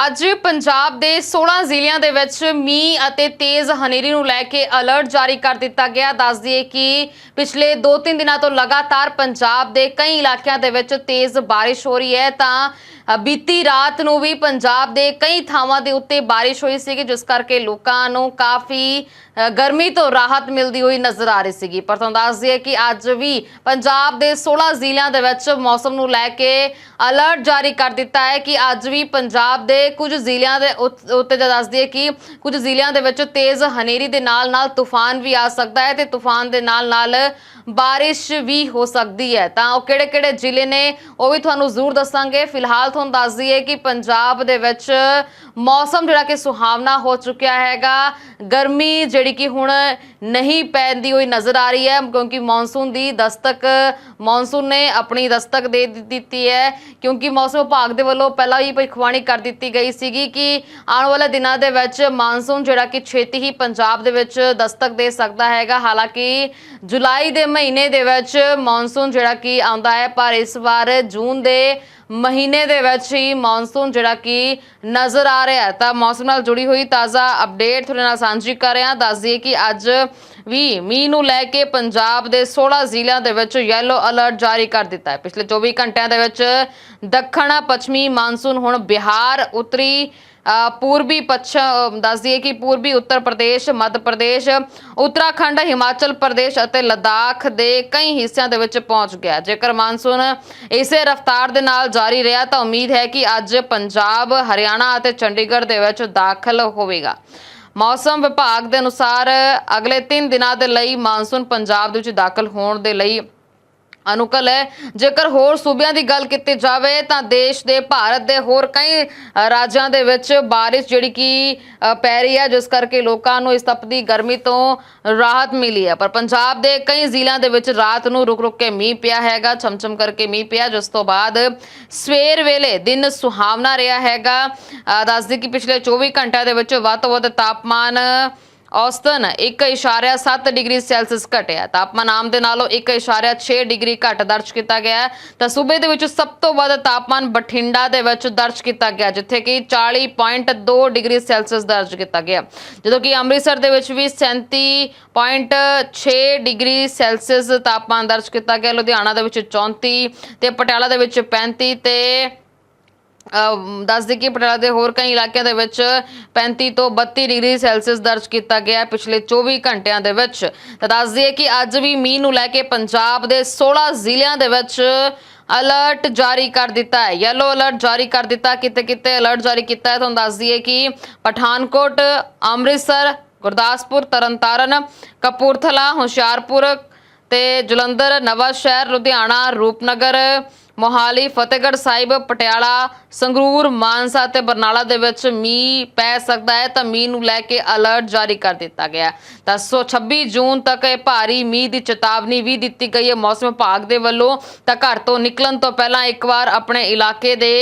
ਅੱਜ ਪੰਜਾਬ ਦੇ 16 ਜ਼ਿਲ੍ਹਿਆਂ ਦੇ ਵਿੱਚ ਮੀਂਹ ਅਤੇ ਤੇਜ਼ ਹਨੇਰੀ ਨੂੰ ਲੈ ਕੇ ਅਲਰਟ ਜਾਰੀ ਕਰ ਦਿੱਤਾ ਗਿਆ। ਦੱਸ ਦਈਏ ਕਿ ਪਿਛਲੇ 2-3 ਦਿਨਾਂ ਤੋਂ ਲਗਾਤਾਰ ਪੰਜਾਬ ਦੇ ਕਈ ਇਲਾਕਿਆਂ ਦੇ ਵਿੱਚ ਤੇਜ਼ ਬਾਰਿਸ਼ ਹੋ ਰਹੀ ਹੈ। ਤਾਂ ਬੀਤੀ ਰਾਤ ਨੂੰ ਵੀ ਪੰਜਾਬ ਦੇ ਕਈ ਥਾਵਾਂ ਦੇ ਉੱਤੇ ਬਾਰਿਸ਼ ਹੋਈ ਸੀਗੀ, ਜਿਸ ਕਰਕੇ ਲੋਕਾਂ ਨੂੰ ਕਾਫੀ ਗਰਮੀ ਤੋਂ ਰਾਹਤ ਮਿਲਦੀ ਹੋਈ ਨਜ਼ਰ ਆ ਰਹੀ ਸੀਗੀ। ਪਰ ਤੁਹਾਨੂੰ ਦੱਸ ਦਈਏ ਕਿ ਅੱਜ ਵੀ ਪੰਜਾਬ ਦੇ 16 ਜ਼ਿਲ੍ਹਿਆਂ ਦੇ ਵਿੱਚ ਮੌਸਮ ਨੂੰ ਲੈ ਕੇ ਅਲਰਟ ਜਾਰੀ ਕਰ ਦਿੱਤਾ ਹੈ ਕਿ ਅੱਜ ਵੀ ਪੰਜਾਬ ਦੇ ਕੁਝ ਜ਼ਿਲ੍ਹਿਆਂ ਦੇ ਉੱਤ- ਉੱਤੇ ਜੇ ਦੱਸ ਦਈਏ ਕਿ ਕੁਝ ਜ਼ਿਲ੍ਹਿਆਂ ਦੇ ਵਿੱਚ ਤੇਜ਼ ਹਨੇਰੀ ਦੇ ਨਾਲ ਨਾਲ ਤੂਫਾਨ ਵੀ ਆ ਸਕਦਾ ਹੈ ਤੇ ਤੂਫਾਨ ਦੇ ਨਾਲ ਨਾਲ ਬਾਰਿਸ਼ ਵੀ ਹੋ ਸਕਦੀ ਹੈ। ਤਾਂ ਉਹ ਕਿਹੜੇ ਕਿਹੜੇ ਜ਼ਿਲ੍ਹੇ ਨੇ ਉਹ ਵੀ ਤੁਹਾਨੂੰ ਜ਼ਰੂਰ ਦੱਸਾਂਗੇ। ਫਿਲਹਾਲ ਤੁਹਾਨੂੰ ਦੱਸ ਦਈਏ ਕਿ ਪੰਜਾਬ ਦੇ ਵਿੱਚ ਮੌਸਮ ਜਿਹੜਾ ਕਿ ਸੁਹਾਵਣਾ ਹੋ ਚੁੱਕਿਆ ਹੈਗਾ। ਗਰਮੀ ਜਿਹੜੀ ਕਿ ਹੁਣ ਨਹੀਂ ਪੈਂਦੀ ਹੋਈ ਨਜ਼ਰ ਆ ਰਹੀ ਹੈ, ਕਿਉਂਕਿ ਮੌਨਸੂਨ ਦੀ ਦਸਤਕ, ਮੌਨਸੂਨ ਨੇ ਆਪਣੀ ਦਸਤਕ ਦੇ ਦਿੱਤੀ ਹੈ, ਕਿਉਂਕਿ ਮੌਸਮ ਵਿਭਾਗ ਦੇ ਵੱਲੋਂ ਪਹਿਲਾਂ ਹੀ ਭਵਿੱਖਬਾਣੀ ਕਰ ਦਿੱਤੀ ਗਈ ਗਈ ਸੀਗੀ ਕਿ ਆਉਣ ਵਾਲੇ ਦਿਨਾਂ ਦੇ ਵਿੱਚ ਮਾਨਸੂਨ ਜਿਹੜਾ ਕਿ ਛੇਤੀ ਹੀ ਪੰਜਾਬ ਦੇ ਵਿੱਚ ਦਸਤਕ ਦੇ ਸਕਦਾ ਹੈਗਾ। ਹਾਲਾਂਕਿ ਜੁਲਾਈ ਦੇ ਮਹੀਨੇ ਦੇ ਵਿੱਚ ਮੌਨਸੂਨ ਜਿਹੜਾ ਕਿ ਆਉਂਦਾ ਹੈ, ਪਰ ਇਸ ਵਾਰ ਜੂਨ ਦੇ ਮਹੀਨੇ ਦੇ ਵਿੱਚ ਹੀ ਮੌਨਸੂਨ ਜਿਹੜਾ ਕਿ ਨਜ਼ਰ ਆ ਰਿਹਾ ਹੈ। ਤਾਂ ਮੌਸਮ ਨਾਲ ਜੁੜੀ ਹੋਈ ਤਾਜ਼ਾ ਅਪਡੇਟ ਤੁਹਾਡੇ ਨਾਲ ਸਾਂਝੀ ਕਰ ਰਿਹਾ। ਹਾਂ ਦੱਸ ਦਈਏ ਕਿ ਅੱਜ ਵੀ ਮੀਂਹ ਨੂੰ ਲੈ ਕੇ ਪੰਜਾਬ ਦੇ 16 ਜ਼ਿਲ੍ਹਿਆਂ ਦੇ ਵਿੱਚ ਯੈਲੋ ਅਲਰਟ ਜਾਰੀ ਕਰ ਦਿੱਤਾ ਹੈ। ਪਿਛਲੇ 24 ਘੰਟਿਆਂ ਦੇ ਵਿੱਚ ਦੱਖਣ ਪੱਛਮੀ ਮਾਨਸੂਨ ਹੁਣ ਬਿਹਾਰ ਉੱਤਰੀ ਪੂਰਬੀ ਪੱਛਮ ਦੱਸ ਦਈਏ ਕਿ ਪੂਰਬੀ ਉੱਤਰ ਪ੍ਰਦੇਸ਼, ਮੱਧ ਪ੍ਰਦੇਸ਼, ਉੱਤਰਾਖੰਡ, ਹਿਮਾਚਲ ਪ੍ਰਦੇਸ਼ ਅਤੇ ਲਦਾਖ ਦੇ ਕਈ ਹਿੱਸਿਆਂ ਦੇ ਵਿੱਚ ਪਹੁੰਚ ਗਿਆ। ਜੇਕਰ ਮਾਨਸੂਨ ਇਸੇ ਰਫ਼ਤਾਰ ਦੇ ਨਾਲ ਜਾਰੀ ਰਿਹਾ, ਤਾਂ ਉਮੀਦ ਹੈ ਕਿ ਅੱਜ ਪੰਜਾਬ, ਹਰਿਆਣਾ ਅਤੇ ਚੰਡੀਗੜ੍ਹ ਦੇ ਵਿੱਚ ਦਾਖਲ ਹੋਵੇਗਾ। ਮੌਸਮ ਵਿਭਾਗ ਦੇ ਅਨੁਸਾਰ ਅਗਲੇ 3 ਦਿਨਾਂ ਦੇ ਲਈ ਮਾਨਸੂਨ ਪੰਜਾਬ ਦੇ ਵਿੱਚ ਦਾਖਲ ਹੋਣ ਦੇ ਲਈ ਅਨੁਕੂਲ ਹੈ। ਜੇਕਰ ਹੋਰ ਸੂਬਿਆਂ ਦੀ ਗੱਲ ਕੀਤੀ ਜਾਵੇ ਤਾਂ ਦੇਸ਼ ਦੇ ਭਾਰਤ ਦੇ ਹੋਰ ਕਈ ਰਾਜਾਂ ਦੇ ਵਿੱਚ ਬਾਰਿਸ਼ ਜਿਹੜੀ ਕਿ ਪੈ ਰਹੀ ਹੈ ਜਿਸ ਕਰਕੇ ਲੋਕਾਂ ਨੂੰ ਇਸ ਤਪਦੀ ਗਰਮੀ ਤੋਂ ਰਾਹਤ ਮਿਲੀ ਹੈ। ਪਰ ਪੰਜਾਬ ਦੇ ਕਈ ਜ਼ਿਲ੍ਹਿਆਂ ਦੇ ਵਿੱਚ ਰਾਤ ਨੂੰ ਰੁਕ ਰੁਕ ਕੇ ਮੀਂਹ ਪਿਆ ਹੈਗਾ ਛਮਛਮ ਕਰਕੇ ਮੀਂਹ ਪਿਆ। ਜਿਸ ਤੋਂ ਬਾਅਦ ਸਵੇਰ ਵੇਲੇ ਦਿਨ ਸੁਹਾਵਣਾ ਰਿਹਾ ਹੈਗਾ। ਅ, ਦੱਸਦੀ ਕਿ ਪਿਛਲੇ 24 ਘੰਟਿਆਂ ਦੇ ਵਿੱਚ ਵੱਧ ਤੋਂ ਵੱਧ ਤਾਪਮਾਨ ਔਸਤਨ 1.7 ਡਿਗਰੀ ਸੈਲਸੀਅਸ ਘਟਿਆ। ਤਾਪਮਾਨ ਆਮ ਦੇ ਨਾਲੋਂ 1.6 ਡਿਗਰੀ ਘੱਟ ਦਰਜ ਕੀਤਾ ਗਿਆ ਤਾਂ ਸੂਬੇ ਦੇ ਵਿੱਚ ਸਭ ਤੋਂ ਵੱਧ ਤਾਪਮਾਨ ਬਠਿੰਡਾ ਦੇ ਵਿੱਚ ਦਰਜ ਕੀਤਾ ਗਿਆ, ਜਿੱਥੇ ਕਿ 40.2 ਡਿਗਰੀ ਸੈਲਸੀਅਸ ਦਰਜ ਕੀਤਾ ਗਿਆ। ਜਦੋਂ ਕਿ ਅੰਮ੍ਰਿਤਸਰ ਦੇ ਵਿੱਚ ਵੀ 37.6 ਡਿਗਰੀ ਸੈਲਸੀਅਸ ਤਾਪਮਾਨ ਦਰਜ ਕੀਤਾ ਗਿਆ, ਲੁਧਿਆਣਾ ਦੇ ਵਿੱਚ 34 ਤੇ ਪਟਿਆਲਾ ਦੇ ਵਿੱਚ 35 ਤੇ ਦੱਸ ਦੇ ਕਿ ਪਟਿਆਲਾ ਦੇ ਹੋਰ ਕਈ ਇਲਾਕਿਆਂ ਦੇ ਵਿੱਚ 35 ਤੋਂ 32 ਡਿਗਰੀ ਸੈਲਸੀਅਸ ਦਰਜ ਕੀਤਾ ਗਿਆ ਪਿਛਲੇ 24 ਘੰਟਿਆਂ ਦੇ ਵਿੱਚ। ਤਾਂ ਦੱਸ ਦਈਏ ਕਿ ਅੱਜ ਵੀ ਮੀਂਹ ਨੂੰ ਲੈ ਕੇ ਪੰਜਾਬ ਦੇ 16 ਜ਼ਿਲ੍ਹਿਆਂ ਦੇ ਵਿੱਚ ਅਲਰਟ ਜਾਰੀ ਕਰ ਦਿੱਤਾ ਹੈ। ਯੈਲੋ ਅਲਰਟ ਜਾਰੀ ਕਰ ਦਿੱਤਾ ਕਿਤੇ ਕਿਤੇ ਅਲਰਟ ਜਾਰੀ ਕੀਤਾ ਹੈ। ਤੁਹਾਨੂੰ ਦੱਸ ਦਈਏ ਕਿ ਪਠਾਨਕੋਟ, ਅੰਮ੍ਰਿਤਸਰ, ਗੁਰਦਾਸਪੁਰ, ਤਰਨਤਾਰਨ, ਕਪੂਰਥਲਾ, ਹੁਸ਼ਿਆਰਪੁਰ ਤੇ ਜਲੰਧਰ ਨਵਾਂ ਸ਼ਹਿਰ ਲੁਧਿਆਣਾ, ਰੂਪਨਗਰ ਮੋਹਾਲੀ, ਫਤਿਹਗੜ੍ਹ ਸਾਹਿਬ, ਪਟਿਆਲਾ, ਸੰਗਰੂਰ, ਮਾਨਸਾ ਅਤੇ ਬਰਨਾਲਾ ਦੇ ਵਿੱਚ ਮੀਂਹ ਪੈ ਸਕਦਾ ਹੈ ਤਾਂ ਮੀਂਹ ਨੂੰ ਲੈ ਕੇ ਅਲਰਟ ਜਾਰੀ ਕਰ ਦਿੱਤਾ ਗਿਆ ਤਾਂ ਸੋ 26 ਜੂਨ ਤੱਕ ਇਹ ਭਾਰੀ ਮੀਂਹ ਦੀ ਚੇਤਾਵਨੀ ਵੀ ਦਿੱਤੀ ਗਈ ਹੈ। ਮੌਸਮ ਵਿਭਾਗ ਦੇ ਵੱਲੋਂ ਤਾਂ ਘਰ ਤੋਂ ਨਿਕਲਣ ਤੋਂ ਪਹਿਲਾਂ ਇੱਕ ਵਾਰ ਆਪਣੇ ਇਲਾਕੇ ਦੇ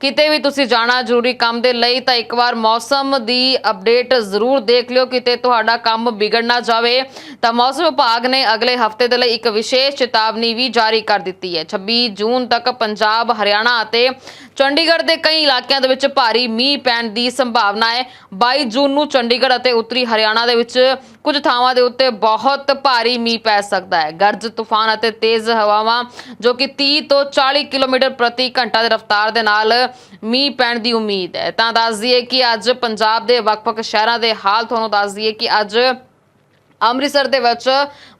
ਕਿਤੇ ਵੀ ਤੁਸੀਂ ਜਾਣਾ ਜ਼ਰੂਰੀ ਕੰਮ ਦੇ ਲਈ ਤਾਂ ਇੱਕ ਵਾਰ ਮੌਸਮ ਦੀ ਅਪਡੇਟ ਜ਼ਰੂਰ ਦੇਖ ਲਿਓ। ਕਿਤੇ ਤੁਹਾਡਾ ਕੰਮ ਵਿਗੜ ਨਾ ਜਾਵੇ ਤਾਂ ਮੌਸਮ ਵਿਭਾਗ ਨੇ ਅਗਲੇ ਹਫ਼ਤੇ ਦੇ ਲਈ ਇੱਕ ਵਿਸ਼ੇਸ਼ ਚੇਤਾਵਨੀ ਵੀ ਜਾਰੀ ਕਰ ਦਿੱਤੀ ਹੈ। 26 ਜੂਨ ਤੱਕ ਪੰਜਾਬ, ਹਰਿਆਣਾ ਅਤੇ ਚੰਡੀਗੜ੍ਹ ਦੇ ਕਈ ਇਲਾਕਿਆਂ ਦੇ ਵਿੱਚ ਭਾਰੀ ਮੀਂਹ ਪੈਣ ਦੀ ਸੰਭਾਵਨਾ ਹੈ। 22 ਜੂਨ ਨੂੰ ਚੰਡੀਗੜ੍ਹ ਅਤੇ ਉੱਤਰੀ ਹਰਿਆਣਾ ਦੇ ਵਿੱਚ ਕੁਝ ਥਾਵਾਂ ਦੇ ਉੱਤੇ ਬਹੁਤ ਭਾਰੀ ਮੀਂਹ ਪੈ ਸਕਦਾ ਹੈ। ਗਰਜ, ਤੂਫਾਨ ਅਤੇ ਤੇਜ਼ ਹਵਾਵਾਂ, ਜੋ ਕਿ 30 ਤੋਂ 40 ਕਿਲੋਮੀਟਰ ਪ੍ਰਤੀ ਘੰਟਾ ਦੀ ਰਫ਼ਤਾਰ ਦੇ ਨਾਲ ਮੀਂਹ ਪੈਣ ਦੀ ਉਮੀਦ ਹੈ। ਤਾਂ ਦੱਸ ਦਈਏ ਕਿ ਅੱਜ ਪੰਜਾਬ ਦੇ ਵੱਖ-ਵੱਖ ਸ਼ਹਿਰਾਂ ਦੇ ਹਾਲ ਤੁਹਾਨੂੰ ਦੱਸ ਦਈਏ ਕਿ ਅੱਜ ਅੰਮ੍ਰਿਤਸਰ ਦੇ ਵਿੱਚ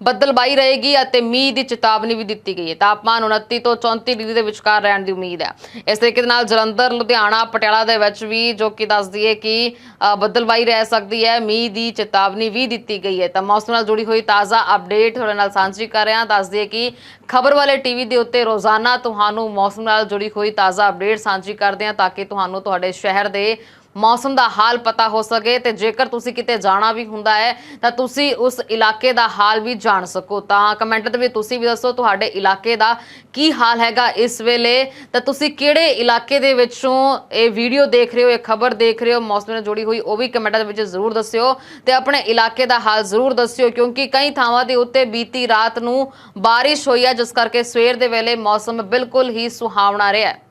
ਬੱਦਲਬਾਈ ਰਹੇਗੀ ਅਤੇ ਮੀਂਹ ਦੀ ਚੇਤਾਵਨੀ ਵੀ ਦਿੱਤੀ ਗਈ ਹੈ। ਤਾਪਮਾਨ 29 ਤੋਂ 34 ਡਿਗਰੀ ਦੇ ਵਿਚਕਾਰ ਰਹਿਣ ਦੀ ਉਮੀਦ ਹੈ। ਇਸ ਤਰੀਕੇ ਦੇ ਨਾਲ ਜਲੰਧਰ ਲੁਧਿਆਣਾ ਪਟਿਆਲਾ ਦੇ ਵਿੱਚ ਵੀ ਜੋ ਕਿ ਦੱਸ ਦਈਏ ਕਿ ਅ, ਬੱਦਲਬਾਈ ਰਹਿ ਸਕਦੀ ਹੈ ਮੀਂਹ ਦੀ ਚੇਤਾਵਨੀ ਵੀ ਦਿੱਤੀ ਗਈ ਹੈ। ਤਾਂ ਮੌਸਮ ਨਾਲ ਜੁੜੀ ਹੋਈ ਤਾਜ਼ਾ ਅਪਡੇਟ ਤੁਹਾਡੇ ਨਾਲ ਸਾਂਝੀ ਕਰ ਰਿਹਾ ਹਾਂ। ਦੱਸ ਕਿ ਖਬਰ ਵਾਲੇ ਟੀਵੀ ਦੇ ਉੱਤੇ ਰੋਜ਼ਾਨਾ ਤੁਹਾਨੂੰ ਮੌਸਮ ਨਾਲ ਜੁੜੀ ਹੋਈ ਤਾਜ਼ਾ ਅਪਡੇਟ ਸਾਂਝੀ ਕਰਦੇ ਹਾਂ ਤਾਂ ਕਿ ਤੁਹਾਨੂੰ ਤੁਹਾਡੇ ਸ਼ਹਿਰ ਦੇ ਮੌਸਮ ਦਾ ਹਾਲ ਪਤਾ ਹੋ ਸਕੇ ਤੇ ਜੇਕਰ ਤੁਸੀਂ ਕਿਤੇ ਜਾਣਾ ਵੀ ਹੁੰਦਾ ਹੈ, ਤਾਂ ਤੁਸੀਂ ਉਸ ਇਲਾਕੇ ਦਾ ਹਾਲ ਵੀ ਜਾਣ ਸਕੋ। ਤਾਂ ਕਮੈਂਟ ਦੇ ਵਿੱਚ ਤੁਸੀਂ ਵੀ ਦੱਸੋ ਤੁਹਾਡੇ ਇਲਾਕੇ ਦਾ ਕੀ ਹਾਲ ਹੈਗਾ ਇਸ ਵੇਲੇ, ਤਾਂ ਤੁਸੀਂ ਕਿਹੜੇ ਇਲਾਕੇ ਦੇ ਵਿੱਚੋਂ ਇਹ ਵੀਡੀਓ ਦੇਖ ਰਹੇ ਹੋ, ਇਹ ਖਬਰ ਦੇਖ ਰਹੇ ਹੋ, ਮੌਸਮ ਨਾਲ ਜੁੜੀ ਹੋਈ ਉਹ ਵੀ ਕਮੈਂਟਾਂ ਦੇ ਵਿੱਚ ਜ਼ਰੂਰ ਦੱਸਿਓ ਤੇ ਆਪਣੇ ਇਲਾਕੇ ਦਾ ਹਾਲ ਜ਼ਰੂਰ ਦੱਸਿਓ, ਕਿਉਂਕਿ ਕਈ ਥਾਵਾਂ ਦੇ ਉੱਤੇ ਬੀਤੀ ਰਾਤ ਨੂੰ ਬਾਰਿਸ਼ ਹੋਈ ਹੈ, ਜਿਸ ਕਰਕੇ ਸਵੇਰ ਦੇ ਵੇਲੇ ਮੌਸਮ ਬਿਲਕੁਲ ਹੀ ਸੁਹਾਵਣਾ ਰਿਹਾ ਹੈ।